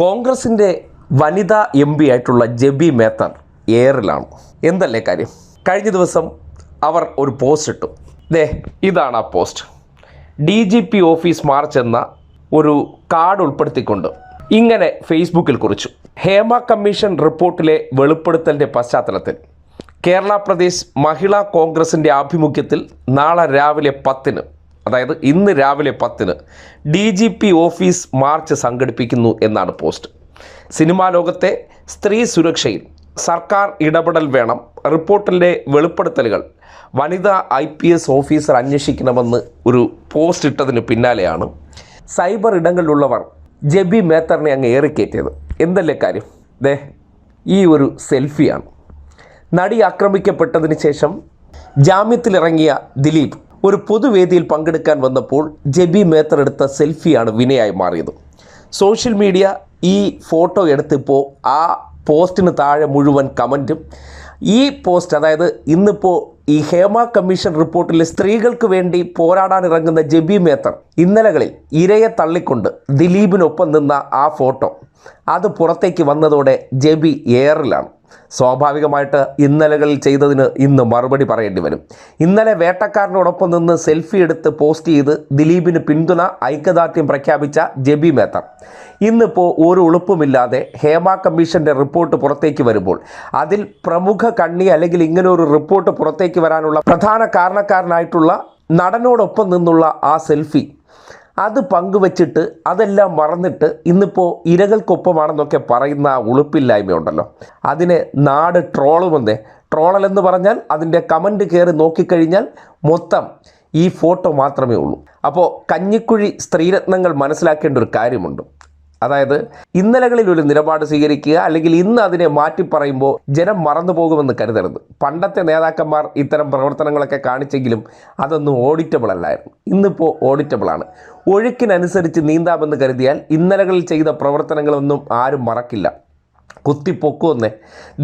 കോൺഗ്രസിന്റെ വനിതാ M P ആയിട്ടുള്ള ജെബി മേത്തർ എയറിലാണ് എന്തല്ലേ കാര്യം? കഴിഞ്ഞ ദിവസം അവർ ഒരു പോസ്റ്റ് ഇട്ടു. ദേ ഇതാണ് ആ post. D G P office march എന്ന ഒരു കാർഡ് ഉൾപ്പെടുത്തിക്കൊണ്ട് ഇങ്ങനെ ഫേസ്ബുക്കിൽ കുറിച്ചു. ഹേമ കമ്മീഷൻ റിപ്പോർട്ടിലെ വെളിപ്പെടുത്തലിന്റെ പശ്ചാത്തലത്തിൽ കേരള പ്രദേശ് മഹിളാ കോൺഗ്രസിന്റെ ആഭിമുഖ്യത്തിൽ നാളെ രാവിലെ പത്തിന് അതായത് ഇന്ന് രാവിലെ പത്തിന് D G P office march സംഘടിപ്പിക്കുന്നു എന്നാണ് പോസ്റ്റ്. സിനിമാ ലോകത്തെ സ്ത്രീ സുരക്ഷയിൽ സർക്കാർ ഇടപെടൽ വേണം. റിപ്പോർട്ടിലെ വെളിപ്പെടുത്തലുകൾ വനിതാ ഐ പി എസ് ഓഫീസർ അന്വേഷിക്കണമെന്ന് ഒരു പോസ്റ്റ് ഇട്ടതിന് പിന്നാലെയാണ് സൈബർ ഇടങ്ങളിലുള്ളവർ ജെബി മേത്തറിനെ അങ്ങ് ഏറിക്കയറ്റിയത് എന്തല്ലേ കാര്യം? ദേ ഈ ഒരു സെൽഫിയാണ്. നടി ആക്രമിക്കപ്പെട്ടതിന് ശേഷം ജാമ്യത്തിലിറങ്ങിയ ദിലീപ് ഒരു പൊതുവേദിയിൽ പങ്കെടുക്കാൻ വന്നപ്പോൾ ജെബി മേത്തർ എടുത്ത സെൽഫിയാണ് വിനയായി മാറിയത്. സോഷ്യൽ മീഡിയ ഈ ഫോട്ടോ എടുത്തിപ്പോൾ ആ പോസ്റ്റിന് താഴെ മുഴുവൻ കമന്റും ഈ പോസ്റ്റ് അതായത് ഇന്നിപ്പോൾ ഈ ഹേമ കമ്മീഷൻ റിപ്പോർട്ടിൽ സ്ത്രീകൾക്ക് വേണ്ടി പോരാടാൻ ഇറങ്ങുന്ന ജെബി മേത്തർ ഇന്നലകളിൽ ഇരയെ തള്ളിക്കൊണ്ട് ദിലീപിനൊപ്പം നിന്ന ആ ഫോട്ടോ. അത് പുറത്തേക്ക് വന്നതോടെ ജെബി എയറിലാണ്. സ്വാഭാവികമായിട്ട് ഇന്നലകളിൽ ചെയ്തതിന് ഇന്ന് മറുപടി പറയേണ്ടി വരും. ഇന്നലെ വേട്ടക്കാരനോടൊപ്പം നിന്ന് സെൽഫി എടുത്ത് പോസ്റ്റ് ചെയ്ത് ദിലീപിന് പിന്തുണ ഐക്യദാർഢ്യം പ്രഖ്യാപിച്ച ജെബി മേത്ത. ഇന്നിപ്പോൾ ഒരു ഉളുപ്പുമില്ലാതെ ഹേമ കമ്മീഷന്റെ റിപ്പോർട്ട് പുറത്തേക്ക് വരുമ്പോൾ അതിൽ പ്രമുഖ കണ്ണി അല്ലെങ്കിൽ ഇങ്ങനെ ഒരു റിപ്പോർട്ട് പുറത്തേക്ക് വരാനുള്ള പ്രധാന കാരണക്കാരനായിട്ടുള്ള നടനോടൊപ്പം നിന്നുള്ള ആ സെൽഫി അത് പങ്കുവച്ചിട്ട് അതെല്ലാം മറന്നിട്ട് ഇന്നിപ്പോൾ ഇരകൾക്കൊപ്പമാണെന്നൊക്കെ പറയുന്ന ഉളുപ്പില്ലായ്മയുണ്ടല്ലോ. അതിനെ നാട് ട്രോളുമെന്നേ ട്രോളൽ എന്ന് പറഞ്ഞാൽ അതിന്റെ കമന്റ് കയറി നോക്കിക്കഴിഞ്ഞാൽ മൊത്തം ഈ ഫോട്ടോ മാത്രമേ ഉള്ളൂ. അപ്പോൾ കഞ്ഞിക്കുഴി സ്ത്രീരത്നങ്ങൾ മനസ്സിലാക്കേണ്ട ഒരു കാര്യമുണ്ട്. അതായത് ഇന്നലകളിൽ ഒരു നിലപാട് സ്വീകരിക്കുക അല്ലെങ്കിൽ ഇന്ന് അതിനെ മാറ്റി പറയുമ്പോൾ ജനം മറന്നു പോകുമെന്ന് കരുതരുത്. പണ്ടത്തെ നേതാക്കന്മാർ ഇത്തരം പ്രവർത്തനങ്ങളൊക്കെ കാണിച്ചെങ്കിലും അതൊന്നും ഓഡിറ്റബിൾ അല്ലായിരുന്നു. ഇന്നിപ്പോൾ ഓഡിറ്റബിളാണ് ഒഴുക്കിനനുസരിച്ച് നീന്താമെന്ന് കരുതിയാൽ ഇന്നലകളിൽ ചെയ്ത പ്രവർത്തനങ്ങളൊന്നും ആരും മറക്കില്ല. കുത്തിപ്പൊക്കുവന്നേ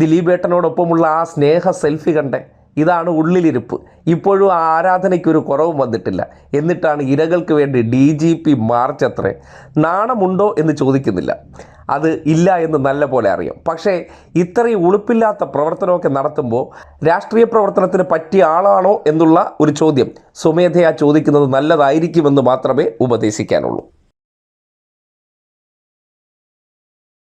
ദിലീപേട്ടനോടൊപ്പമുള്ള ആ സ്നേഹ സെൽഫി കണ്ടേ. ഇതാണ് ഉള്ളിലിരിപ്പ്. ഇപ്പോഴും ആരാധനയ്ക്കൊരു കുറവും വന്നിട്ടില്ല. എന്നിട്ടാണ് ഇരകൾക്ക് വേണ്ടി ഡി ജി പി മാർച്ച് അത്രേ നാണമുണ്ടോ എന്ന് ചോദിക്കുന്നില്ല. അത് ഇല്ല എന്ന് നല്ല പോലെ അറിയാം. പക്ഷേ ഇത്രയും ഉളുപ്പില്ലാത്ത പ്രവർത്തനമൊക്കെ നടത്തുമ്പോൾ രാഷ്ട്രീയ പ്രവർത്തനത്തിന് പറ്റിയ ആളാണോ എന്നുള്ള ഒരു ചോദ്യം സ്വമേധയാ ചോദിക്കുന്നത് നല്ലതായിരിക്കുമെന്ന് മാത്രമേ ഉപദേശിക്കാനുള്ളൂ.